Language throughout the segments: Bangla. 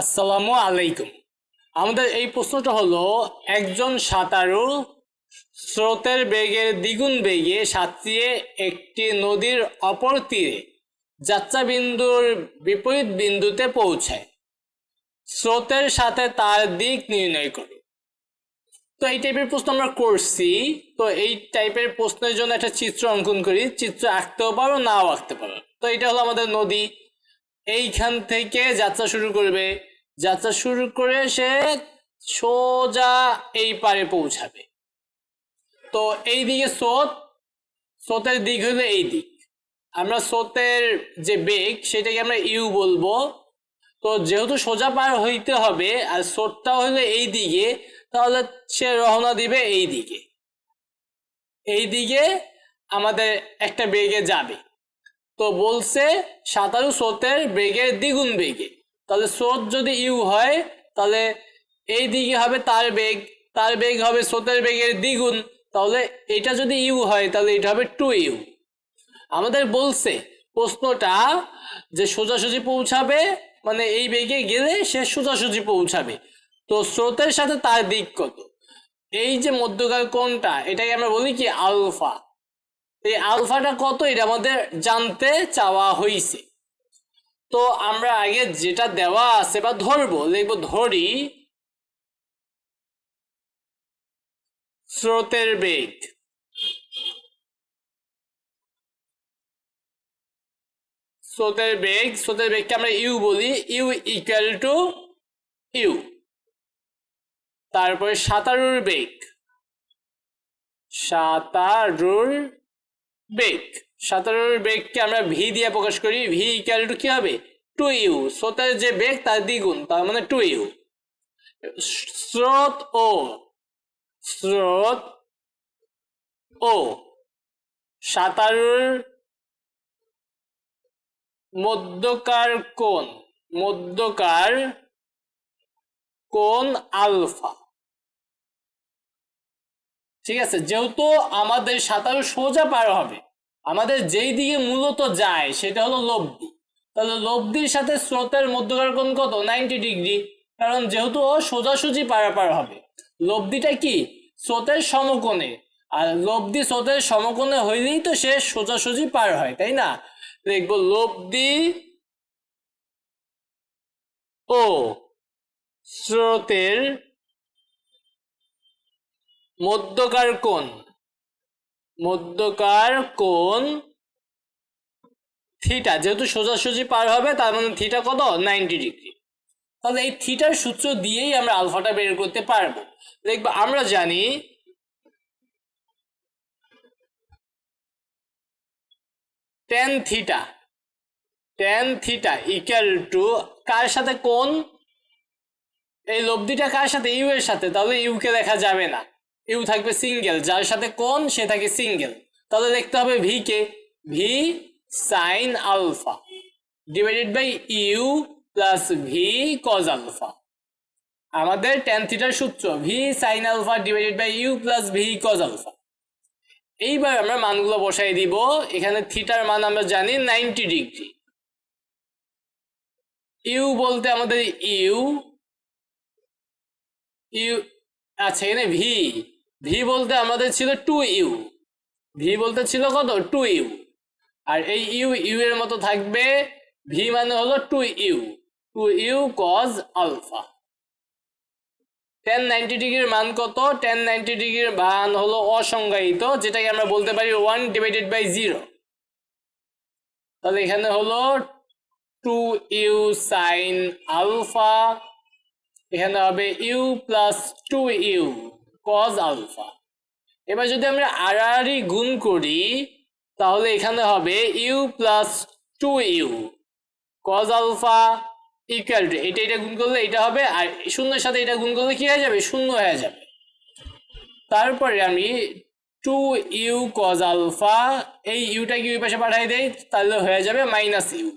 আসসালামু আলাইকুম। আমাদের এই প্রশ্নটা হলো, একজন সাঁতারু স্রোতের বেগের দ্বিগুণ বেগে সাঁতরিয়ে একটি নদীর অপর তীরে যাত্রা বিন্দুর বিপরীত বিন্দুতে পৌঁছায়। স্রোতের সাথে তার দিক নির্ণয় করে। তো এই টাইপের প্রশ্ন আমরা করছি। তো এই টাইপের প্রশ্নের জন্য একটা চিত্র অঙ্কন করি। চিত্র আঁকতেও পারো, নাও আঁকতে পারো। তো এটা হলো আমাদের নদী। এইখান থেকে যাত্রা শুরু করবে। যাত্রা শুরু করে সে সোজা এই পারে পৌঁছাবে। তো এই দিকে স্রোত, স্রোতের দিক হলো এই দিক। আমরা স্রোতের যে বেগ, সেটাকে আমরা ইউ বলব। তো যেহেতু সোজা পার হইতে হবে আর স্রোতটা হলো এই দিকে, তাহলে সে রওনা দিবে এই দিকে। এই দিকে আমাদের একটা বেগে যাবে। তো বলছে সাঁতারু স্রোতের বেগের দ্বিগুণ বেগে। তাহলে স্রোত যদি ইউ হয়, তাহলে এই দিকে হবে তার বেগ তার বেগ হবে স্রোতের বেগের দ্বিগুণ। তাহলে এটা যদি ইউ হয়, তাহলে এটা হবে টু ইউ। আমাদের বলছে প্রশ্নটা যে সোজাসুজি পৌঁছাবে মানে এই বেগে গেলে সে সোজাসুজি পৌঁছাবে। তো স্রোতের সাথে তার দিক কত? এই যে মধ্যকার কোনটা এটাকে আমরা বলি কি আলফা। এই আলফাটা কত? এটা আমাদের জানতে চাওয়া হয়েছে তো আমরা আগে যেটা দেওয়া আছে বা ধরবো, লিখব ধরি। স্রোতের বেগ। স্রোতের বেগ, স্রোতের বেগকে আমরা ইউ বলি। U equal to U. তারপরে সাঁতারুর বেগ। সাঁতারুর বেগ সাঁতারুর বেগকে আমরা ভি দিয়ে প্রকাশ করি। ভি ইকুয়াল টু কি হবে? টু ইউ স্রোতের যে বেগ তার দ্বিগুণ। তার মানে টু ইউ স্রোত ও স্রোত ও সাঁতারুর মধ্যকার কোণ। মধ্যকার কোণ আলফা। ঠিক আছে, যেহেতু আমাদের সাঁতারু সোজা পার হবে, আমাদের যেই দিকে মূলত যায় সেটা হলো লব্ধি। তাহলে লব্ধির সাথে স্রোতের মধ্যকার কোণ কত? নাইনটি ডিগ্রি কারণ যেহেতু ও সোজাসুজি পারাপার হবে। লব্ধিটা কি? স্রোতের সমকোণে। আর লব্ধি স্রোতের সমকোণে হইলেই তো সে সোজাসুজি পার হয়, তাই না? দেখব লব্ধি ও স্রোতের মধ্যকার কোণ। মধ্যকার কোণ থিটা যেহেতু সোজাসুজি পার হবে, তার মানে থিটা কত? নাইনটি ডিগ্রি তাহলে এই থিটার সূত্র দিয়েই আমরা আলফাটা বের করতে পারব। দেখব, আমরা জানি tan theta tan theta equal to কার সাথে কোন এই লব্ধিটা কার সাথে? ইউ এর সাথে। তাহলে ইউ কে দেখা যাবে না। ইউ থাকবে সিঙ্গেল, যার সাথে কোন, সে থাকে সিঙ্গেল। তাহলে দেখতে হবে V K? V sine alpha divided by U plus V cos alpha. আমাদের টেন থিটার সূত্র, V sine alpha divided by U plus V cos alpha. এইবার আমরা মানগুলো বসাই দিব, এখানে থিটার মান আমরা জানি নাইনটি ডিগ্রি। ইউ বলতে আমাদের ইউ ইউ আচ্ছা এখানে ভি। ভি বলতে আমাদের ছিল টু ইউ ভি বলতে ছিল কত? টু ইউ আর এই ইউ ইউ এর মতো থাকবে ভি মানে হলো two U two U cos alpha tan ninety ডিগ্রির মান কত? টেন নাইনটি ডিগ্রির মান হলো অসংজ্ঞায়িত, যেটাকে আমরা বলতে পারি ওয়ান ডিভাইডেড বাই জিরো তাহলে এখানে হলো টু ইউ সাইন আলফা এখানে হবে U plus two U cos alpha এবার যদি আমরা আড়াআড়ি গুণ করি, তাহলে এখানে হবে U plus two U cos alpha equal to এটা এটা গুণ করলে এটা হবে, আর শূন্যের সাথে এটা গুণ করলে কি হয়ে যাবে? শূন্য হয়ে যাবে। তারপরে আমি টু ইউ কজ আলফা এই ইউটা কি ওই পাশে পাঠাই দেই, তাহলে হয়ে যাবে মাইনাস ইউ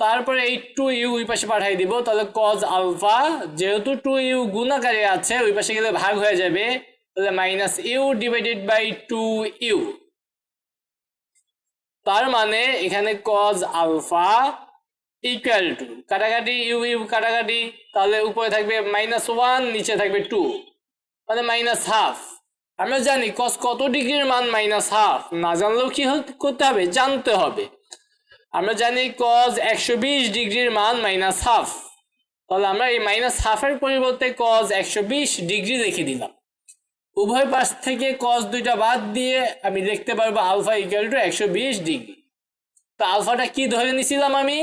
তারপরে এই টু ইউ ওই পাশে পাঠাই দিব। তাহলে কজ আলফা যেহেতু টু ইউ গুণাকারে আছে, ওই পাশে গেলে ভাগ হয়ে যাবে। তাহলে minus U divided by two U তার মানে এখানে কজ আলফা ইকুয়াল টু কাটাকাটি ইউ ইউ কাটাকাটি, তাহলে উপরে থাকবে মাইনাস ওয়ান নিচে থাকবে টু মানে মাইনাস হাফ আমরা জানি কস কত ডিগ্রির মান মাইনাস হাফ না জানলেও কি করতে হবে? জানতে হবে। আমরা জানি কজ একশো বিশ ডিগ্রির মান মাইনাস হাফ তাহলে আমরা এই মাইনাস হাফের পরিবর্তে কজ একশো বিশ ডিগ্রি লিখে দিলাম। উভয় পাশ থেকে কজ দুইটা বাদ দিয়ে আমি লিখতে পারব আলফা ইকুয়াল টু একশো বিশ ডিগ্রি। তো আলফাটা কি ধরে নিছিলাম আমি?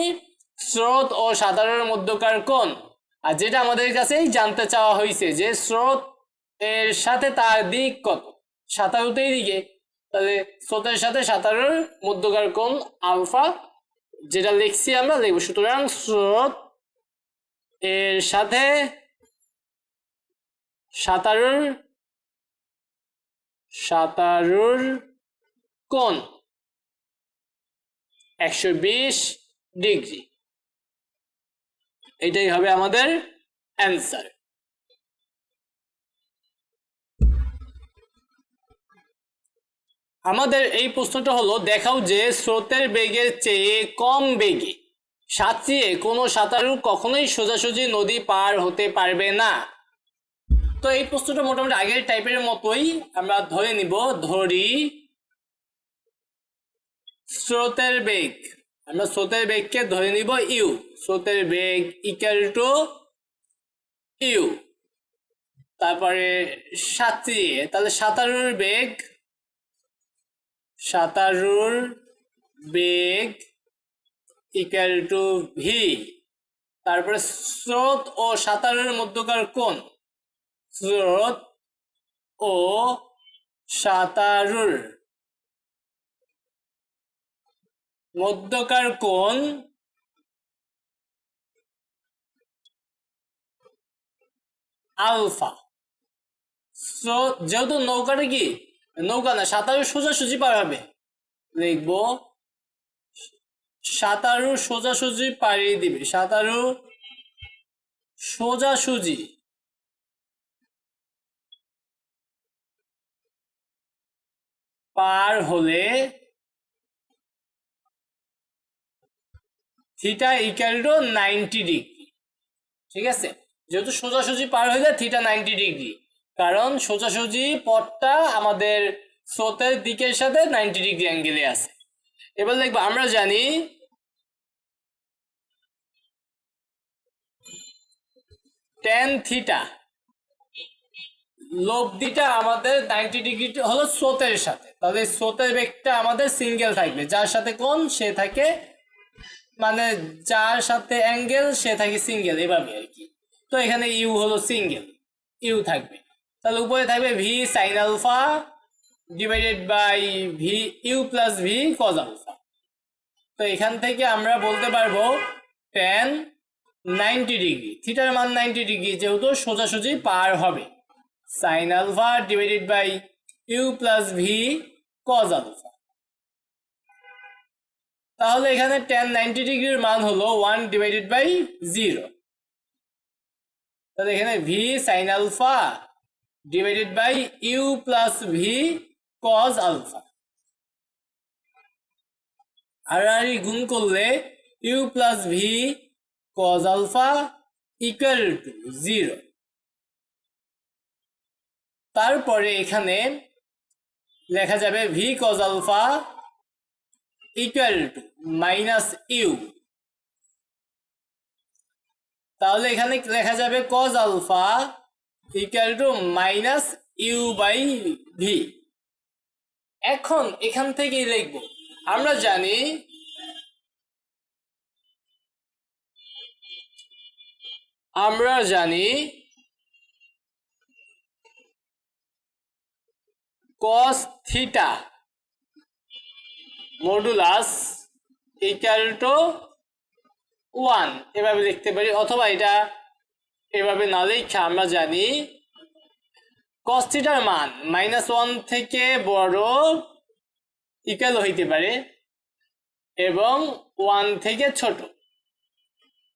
স্রোত ও সাধারণের মধ্যকার কোণ। আর যেটা আমাদের কাছেই জানতে চাওয়া হয়েছে যে স্রোত এর সাথে তার দিক কত? সাঁতারুতেই দিকে। তাহলে স্রোতের সাথে সাঁতারের মধ্যকার কোণ আলফা যেটা লিখছি আমরা লিখব। সুতরাং স্রোত এর সাথে সাঁতারুর সাঁতারুর কোণ একশো বিশ ডিগ্রি। এটাই হবে আমাদের অ্যান্সার আমাদের এই প্রশ্নটা হলো, দেখাও যে স্রোতের বেগের চেয়ে কম বেগে সাঁতরিয়ে কোনো সাঁতারু কখনোই সোজাসুজি নদী পার হতে পারবে না। তো এই প্রশ্নটা মোটামুটি আগের টাইপের মতোই আমরা ধরে নিব, ধরি স্রোতের বেগ। আমরা স্রোতের বেগকে ধরে নিব ইউ। স্রোতের বেগ ইকুয়াল টু ইউ। তারপরে সাঁতরিয়ে তাহলে সাঁতারুর বেগ সাঁতারুর বেগ ইকুয়াল টু ভি তারপরে স্রোত ও সাঁতারের মধ্যকার কোন স্রোত ও সাঁতারুর মধ্যকার কোন আলফা। স্রোত, যেহেতু নৌকাটা কি? নৌকা না, সাঁতারু সোজাসুজি পার হবে। লিখব, সাঁতারু সোজাসুজি পাড়ি দিবে। সাঁতারু সোজাসুজি। পার হলে theta equal to ninety degree ঠিক আছে? যেহেতু সোজাসুজি পার হয়ে যায়, থিটা নাইনটি ডিগ্রি কারণ সোজাসুজি পথটা আমাদের স্রোতের দিকের সাথে নাইনটি ডিগ্রি অ্যাঙ্গেলে আছে। এবার দেখব, আমরা জানি টেন থিটা লব্ধিটা আমাদের নাইনটি ডিগ্রি হলো স্রোতের সাথে। তাহলে স্রোতের বেগটা আমাদের সিঙ্গেল থাকবে। যার সাথে কোন সে থাকে মানে যার সাথে অ্যাঙ্গেল সে থাকে সিঙ্গেল এভাবে আর কি। তো এখানে ইউ হলো সিঙ্গেল ইউ থাকবে। তাহলে উপরে থাকবে V sine alpha divided by V U plus V cos alpha তো এখান থেকে আমরা বলতে পারব টেন নাইনটি ডিগ্রি থিটার মান নাইনটি ডিগ্রি যেহেতু সোজাসুজি পার হবে। Sine alpha divided by U plus V cos alpha তাহলে এখানে টেন নাইনটি ডিগ্রির মান হলো ওয়ান ডিভাইডেড বাই জিরো তাহলে এখানে V sine alpha divided by U plus V cos alpha আর গুণ করলে U plus V cos alpha equal to zero তারপরে এখানে লেখা যাবে V cos alpha equal to minus U তাহলে এখানে লেখা যাবে cos alpha equal to minus U by V এখন এখান থেকেই লিখব। আমরা জানি আমরা জানি cos theta modulus equal to one এভাবে লিখতে পারি। অথবা এটা এভাবে না লিখে আমরা জানি। থিটার মান মাইনাস ওয়ান থেকে বড় ইকুয়াল হইতে পারে এবং ওয়ান থেকে ছোট।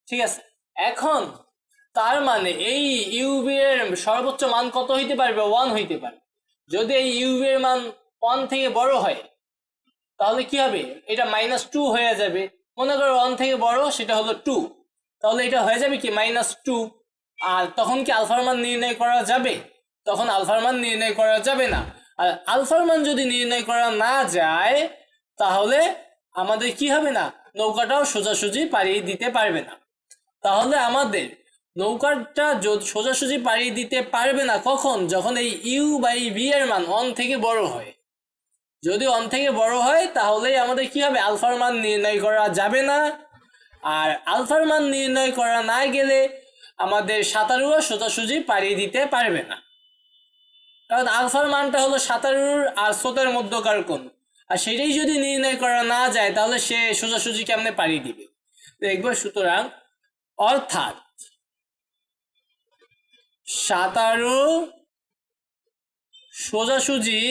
ঠিক আছে? এখন তার মানে এই ইউবি এর সর্বোচ্চ মান কত হইতে পারবে? ওয়ান হইতে পারে। যদি এই ইউবি এর মান ওয়ান থেকে বড় হয়, তাহলে কি হবে? এটা মাইনাস টু হয়ে যাবে। মনে করো ওয়ান থেকে বড়, সেটা হলো টু তাহলে এটা হয়ে যাবে কি? মাইনাস টু আর তখন কি আলফার মান নির্ণয় করা যাবে? তখন আলফার মান নির্ণয় করা যাবে না। আর আলফার মান যদি নির্ণয় করা না যায়, তাহলে আমাদের কি হবে না? নৌকাটাও সোজাসুজি পাড়িয়ে দিতে পারবে না। তাহলে আমাদের নৌকাটা সোজাসুজি পাড়িয়ে দিতে পারবে না কখন? যখন এই ইউ বাই বি এর মান অন থেকে বড় হয়। যদি অন থেকে বড় হয়, তাহলেই আমাদের কি হবে? আলফার মান নির্ণয় করা যাবে না। আর আলফার মান নির্ণয় করা না গেলে আমাদের সাঁতারুও সোজাসুজি পাড়িয়ে দিতে পারবে না। কারণ আলফার মানটা হলো সাঁতারুর আর স্রোতের মধ্যকার কোণ। আর সেটাই যদি নির্ণয় করা না যায়, তাহলে সে সোজাসুজি কেমনে পাড়িয়ে দিবে? দেখব সুতরাং, অর্থাৎ সাঁতারু সোজাসুজি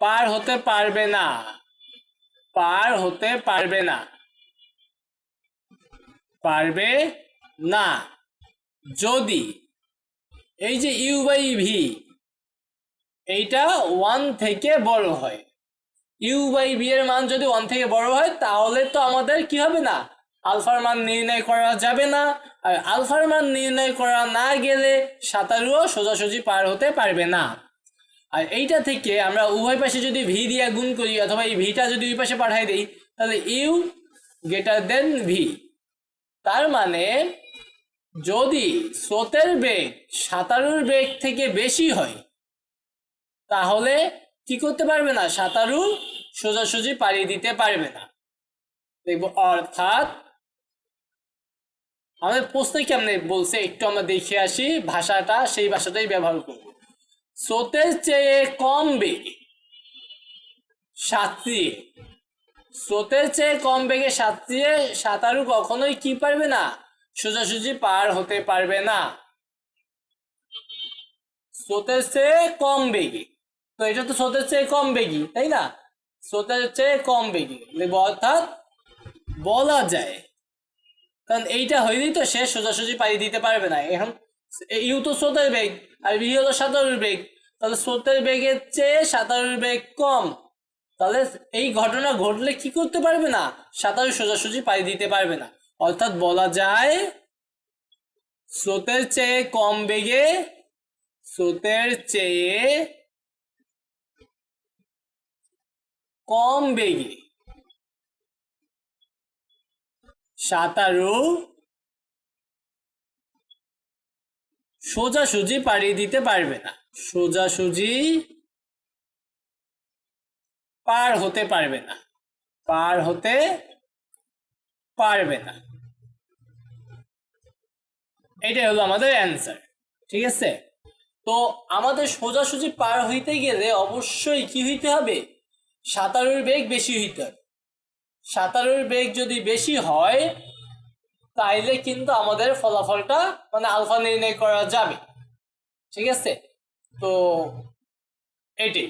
পার হতে পারবে না। পার হতে পারবে না। পারবে না। যদি এই যে ইউ বাই ভি এইটা ওয়ান থেকে বড় হয়। ইউ বাই বি এর মান যদি ওয়ান থেকে বড় হয়, তাহলে তো আমাদের কি হবে না? আলফার মান নির্ণয় করা যাবে না। আর আলফার মান নির্ণয় করা না গেলে সাঁতারুও সোজাসুজি পার হতে পারবে না। আর এইটা থেকে আমরা উভয় পাশে যদি ভি দিয়ে গুণ করি অথবা এই ভিটা যদি ওই পাশে পাঠাই দিই, তাহলে ইউ গ্রেটার দেন ভি তার মানে যদি স্রোতের বেগ সাঁতারুর বেগ থেকে বেশি হয়, তাহলে কি করতে পারবে না? সাঁতারু সোজাসুজি পাড়ি দিতে পারবে না। দেখব অর্থাৎ আমাদের প্রশ্নে কেমনে বলছে? একটু আমরা দেখে আসি, ভাষাটা সেই ভাষাটাই ব্যবহার করব। স্রোতের চেয়ে কম বেগে। সাঁতরিয়ে স্রোতের চেয়ে কম বেগে সাঁতরিয়ে সাঁতারু কখনোই কি পারবে না? সোজাসুজি পার হতে পারবে না। স্রোতের চেয়ে কম বেগে। তো এটা তো স্রোতের চেয়ে কম বেগী, তাই না? স্রোতের চেয়ে কম বেগী। অর্থাৎ বলা যায়। কারণ এইটা হইলেই তো সে সোজাসুজি পাড়ি দিতে পারবে না। এখন ইউ তো স্রোতের বেগ, আর ভি হলো সাঁতারুর বেগ। তাহলে স্রোতের বেগের চেয়ে সাঁতারুর বেগ কম। তাহলে এই ঘটনা ঘটলে কি করতে পারবে না? সাঁতারু সোজাসুজি পাড়ি দিতে পারবে না। অর্থাৎ বলা যায় স্রোতের চেয়ে কম বেগে স্রোতের চেয়ে কম বেগে সাঁতারু সোজাসুজি পাড়িয়ে দিতে পারবে না। সোজাসুজি পার হতে পারবে না। পার হতে পারবে না। এটাই হলো আমাদের অ্যান্সার ঠিক আছে? তো আমাদের সোজাসুজি পার হইতে গেলে অবশ্যই কি হইতে হবে? সাঁতারুর বেগ বেশি হইতে হবে। সাঁতারুর বেগ যদি বেশি হয় তাইলে কিন্তু আমাদের ফলাফলটা মানে আলফা নির্ণয় করা যাবে। ঠিক আছে? তো এটাই।